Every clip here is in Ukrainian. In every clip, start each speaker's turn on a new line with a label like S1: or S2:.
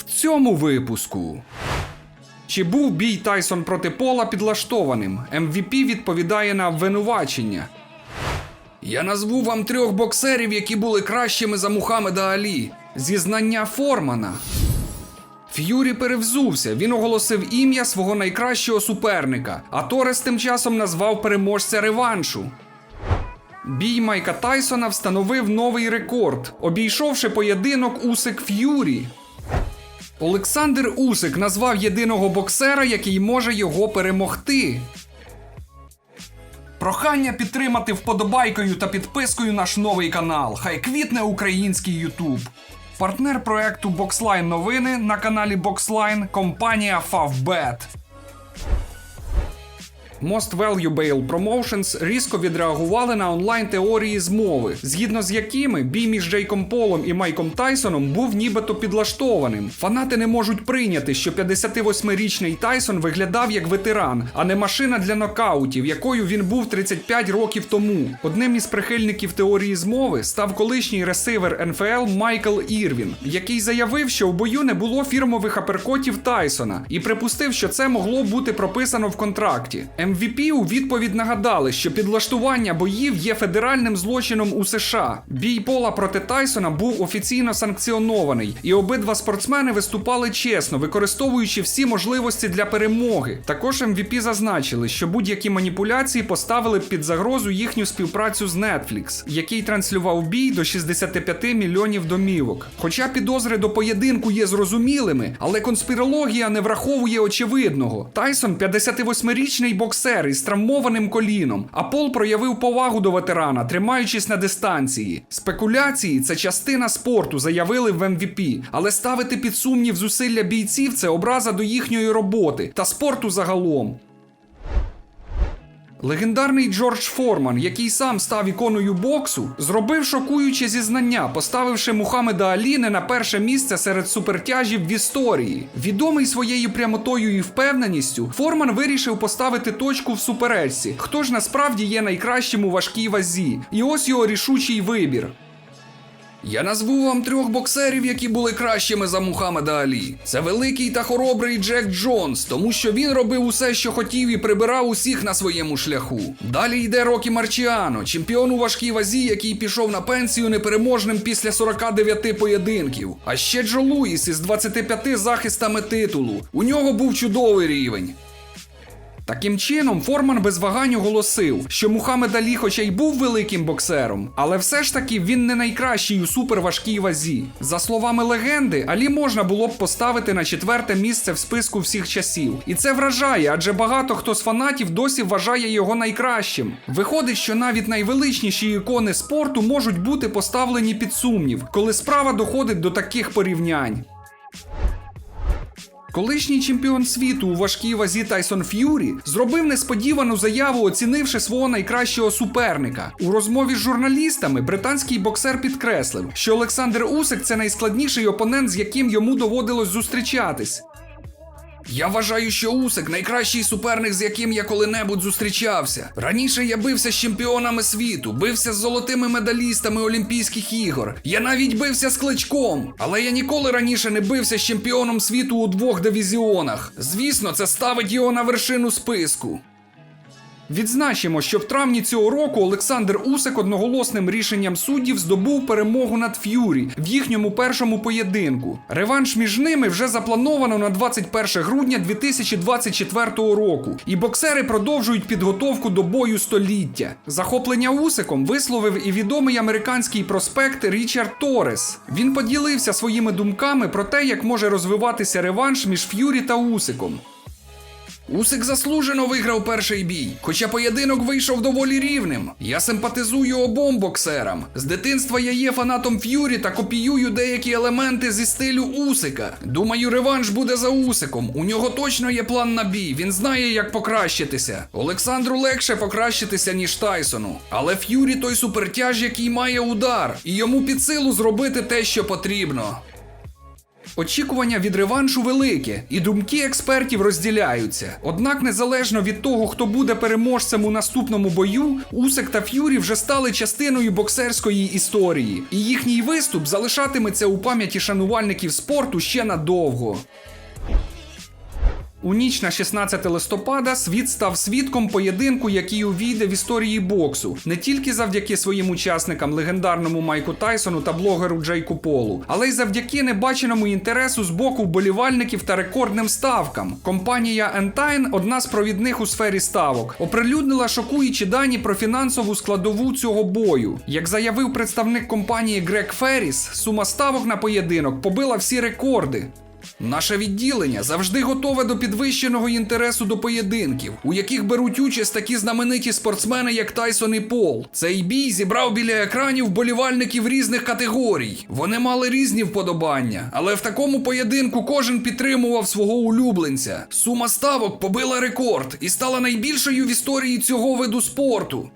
S1: В цьому випуску. Чи був бій Тайсон проти Пола підлаштованим? МВП відповідає на обвинувачення. Я назву вам трьох боксерів, які були кращими за Мухаммеда Алі. Зізнання Формана. Ф'юрі перевзувся. Він оголосив ім'я свого найкращого суперника, а Торес тим часом назвав переможця реваншу. Бій Майка Тайсона встановив новий рекорд, обійшовши поєдинок Усик Ф'юрі. Олександр Усик назвав єдиного боксера, який може його перемогти. Прохання підтримати вподобайкою та підпискою наш новий канал. Хай квітне український Ютуб. Партнер проекту Boxline новини на каналі Boxline компанія Favbet. Most Valuable Promotions різко відреагували на онлайн теорії змови, згідно з якими бій між Джейком Полом і Майком Тайсоном був нібито підлаштованим. Фанати не можуть прийняти, що 58-річний Тайсон виглядав як ветеран, а не машина для нокаутів, якою він був 35 років тому. Одним із прихильників теорії змови став колишній ресивер НФЛ Майкл Ірвін, який заявив, що в бою не було фірмових аперкотів Тайсона, і припустив, що це могло бути прописано в контракті. MVP у відповідь нагадали, що підлаштування боїв є федеральним злочином у США. Бій Пола проти Тайсона був офіційно санкціонований, і обидва спортсмени виступали чесно, використовуючи всі можливості для перемоги. Також MVP зазначили, що будь-які маніпуляції поставили під загрозу їхню співпрацю з Netflix, який транслював бій до 65 мільйонів домівок. Хоча підозри до поєдинку є зрозумілими, але конспірологія не враховує очевидного. Тайсон 58-річний боксер із травмованим коліном, а Пол проявив повагу до ветерана, тримаючись на дистанції. Спекуляції це частина спорту, заявили в МВП. але ставити під сумнів зусилля бійців це образа до їхньої роботи та спорту загалом. Легендарний Джордж Форман, який сам став іконою боксу, зробив шокуюче зізнання, поставивши Мухаммеда Алі не на перше місце серед супертяжів в історії. Відомий своєю прямотою і впевненістю, Форман вирішив поставити точку в суперечці, хто ж насправді є найкращим у важкій вазі. І ось його рішучий вибір. Я назву вам трьох боксерів, які були кращими за Мухаммеда Алі. Це великий та хоробрий Джек Джонс, тому що він робив усе, що хотів, і прибирав усіх на своєму шляху. Далі йде Рокі Марчіано, чемпіон у важкій вазі, який пішов на пенсію непереможним після 49 поєдинків. А ще Джо Луїс із 25 захистами титулу. У нього був чудовий рівень. Таким чином, Форман без вагань оголосив, що Мухаммед Алі, хоча й був великим боксером, але все ж таки він не найкращий у суперважкій вазі. За словами легенди, Алі можна було б поставити на четверте місце в списку всіх часів. І це вражає, адже багато хто з фанатів досі вважає його найкращим. Виходить, що навіть найвеличніші ікони спорту можуть бути поставлені під сумнів, коли справа доходить до таких порівнянь. Колишній чемпіон світу у важкій вазі Тайсон Ф'юрі зробив несподівану заяву, оцінивши свого найкращого суперника. У розмові з журналістами британський боксер підкреслив, що Олександр Усик це найскладніший опонент, з яким йому доводилось зустрічатись. Я вважаю, що Усик найкращий суперник, з яким я коли-небудь зустрічався. Раніше я бився з чемпіонами світу, бився з золотими медалістами Олімпійських ігор. Я навіть бився з кличком. Але я ніколи раніше не бився з чемпіоном світу у двох дивізіонах. Звісно, це ставить його на вершину списку. Відзначимо, що в травні цього року Олександр Усик одноголосним рішенням суддів здобув перемогу над Ф'юрі в їхньому першому поєдинку. Реванш між ними вже заплановано на 21 грудня 2024 року, і боксери продовжують підготовку до бою століття. Захоплення Усиком висловив і відомий американський проспект Річард Торрес. Він поділився своїми думками про те, як може розвиватися реванш між Ф'юрі та Усиком. Усик заслужено виграв перший бій, хоча поєдинок вийшов доволі рівним. Я симпатизую обом боксерам. З дитинства я є фанатом Ф'юрі та копіюю деякі елементи зі стилю Усика. Думаю, реванш буде за Усиком. У нього точно є план на бій. Він знає, як покращитися. Олександру легше покращитися, ніж Тайсону. Але Ф'юрі той супертяж, який має удар, і йому під силу зробити те, що потрібно. Очікування від реваншу велике, і думки експертів розділяються. Однак, незалежно від того, хто буде переможцем у наступному бою, Усик та Ф'юрі вже стали частиною боксерської історії, і їхній виступ залишатиметься у пам'яті шанувальників спорту ще надовго. У ніч на 16 листопада світ став свідком поєдинку, який увійде в історії боксу, не тільки завдяки своїм учасникам, легендарному Майку Тайсону та блогеру Джейку Полу, але й завдяки небаченому інтересу з боку вболівальників та рекордним ставкам. Компанія Entine, одна з провідних у сфері ставок, оприлюднила шокуючі дані про фінансову складову цього бою. Як заявив представник компанії Грег Ферріс, сума ставок на поєдинок побила всі рекорди. Наше відділення завжди готове до підвищеного інтересу до поєдинків, у яких беруть участь такі знамениті спортсмени, як Тайсон і Пол. Цей бій зібрав біля екранів болівальників різних категорій. Вони мали різні вподобання, але в такому поєдинку кожен підтримував свого улюбленця. Сума ставок побила рекорд і стала найбільшою в історії цього виду спорту.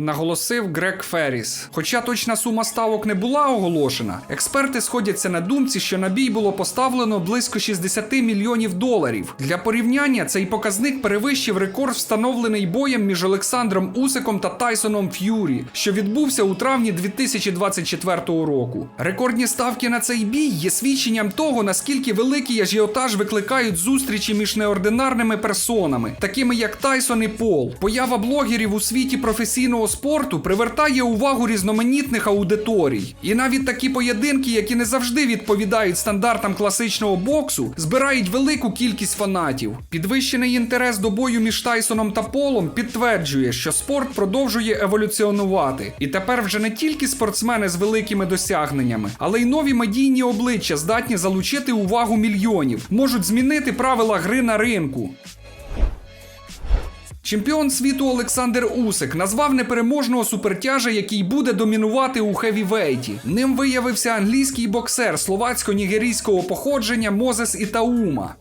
S1: Наголосив Грег Ферріс. Хоча точна сума ставок не була оголошена, експерти сходяться на думці, що на бій було поставлено близько 60 мільйонів доларів. Для порівняння цей показник перевищив рекорд, встановлений боєм між Олександром Усиком та Тайсоном Ф'юрі, що відбувся у травні 2024 року. Рекордні ставки на цей бій є свідченням того, наскільки великий ажіотаж викликають зустрічі між неординарними персонами, такими як Тайсон і Пол. Поява блогерів у світі професійного спорту привертає увагу різноманітних аудиторій. І навіть такі поєдинки, які не завжди відповідають стандартам класичного боксу, збирають велику кількість фанатів. Підвищений інтерес до бою між Тайсоном та Полом підтверджує, що спорт продовжує еволюціонувати. І тепер вже не тільки спортсмени з великими досягненнями, але й нові медійні обличчя здатні залучити увагу мільйонів, можуть змінити правила гри на ринку. Чемпіон світу Олександр Усик назвав непереможного супертяжа, який буде домінувати у хевівейті. Ним виявився англійський боксер словацько-нігерійського походження Мозес Ітаума.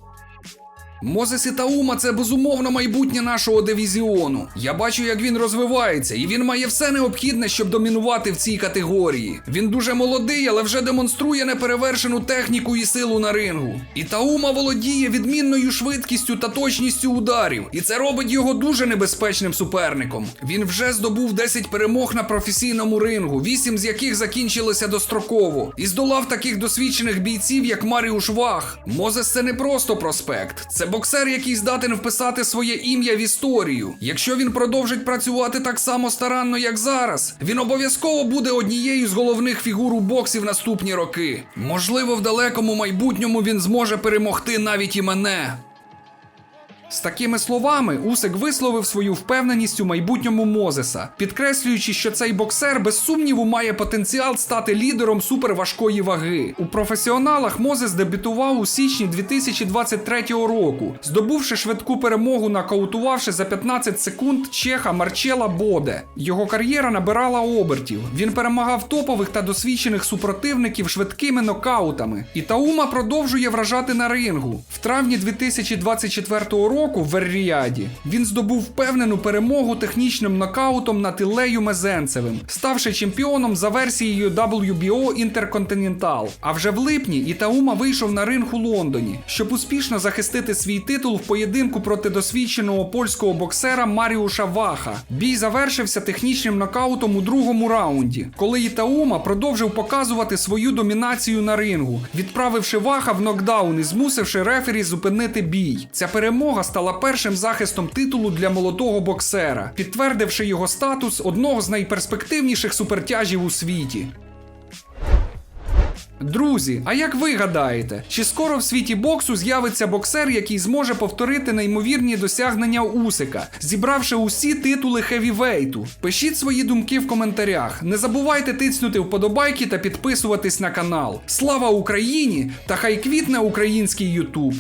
S1: Мозес Ітаума це безумовно майбутнє нашого дивізіону. Я бачу, як він розвивається, і він має все необхідне, щоб домінувати в цій категорії. Він дуже молодий, але вже демонструє неперевершену техніку і силу на рингу. Ітаума володіє відмінною швидкістю та точністю ударів, і це робить його дуже небезпечним суперником. Він вже здобув 10 перемог на професійному рингу, 8 з яких закінчилися достроково, і здолав таких досвідчених бійців, як Маріуш Вах. Мозес це не просто проспект. Це боксер, який здатен вписати своє ім'я в історію. Якщо він продовжить працювати так само старанно, як зараз, він обов'язково буде однією з головних фігур у боксі в наступні роки. Можливо, в далекому майбутньому він зможе перемогти навіть і мене. З такими словами Усик висловив свою впевненість у майбутньому Мозеса, підкреслюючи, що цей боксер без сумніву має потенціал стати лідером суперважкої ваги. У професіоналах Мозес дебютував у січні 2023 року, здобувши швидку перемогу, нокаутувавши за 15 секунд чеха Марчела Боде. Його кар'єра набирала обертів. Він перемагав топових та досвідчених супротивників швидкими нокаутами. І Таума продовжує вражати на рингу. В травні 2024 року року в Верріаді він здобув впевнену перемогу технічним нокаутом над Ілею Мезенцевим, ставши чемпіоном за версією WBO Intercontinental. А вже в липні Ітаума вийшов на ринг у Лондоні, щоб успішно захистити свій титул в поєдинку проти досвідченого польського боксера Маріуша Ваха. Бій завершився технічним нокаутом у другому раунді, коли Ітаума продовжив показувати свою домінацію на рингу, відправивши Ваха в нокдаун і змусивши рефері зупинити бій. Ця перемога стала першим захистом титулу для молодого боксера, підтвердивши його статус одного з найперспективніших супертяжів у світі. Друзі, а як ви гадаєте, чи скоро в світі боксу з'явиться боксер, який зможе повторити неймовірні досягнення Усика, зібравши усі титули хевівейту? Пишіть свої думки в коментарях. Не забувайте тиснути вподобайки та підписуватись на канал. Слава Україні! Та хай квітне український Ютуб!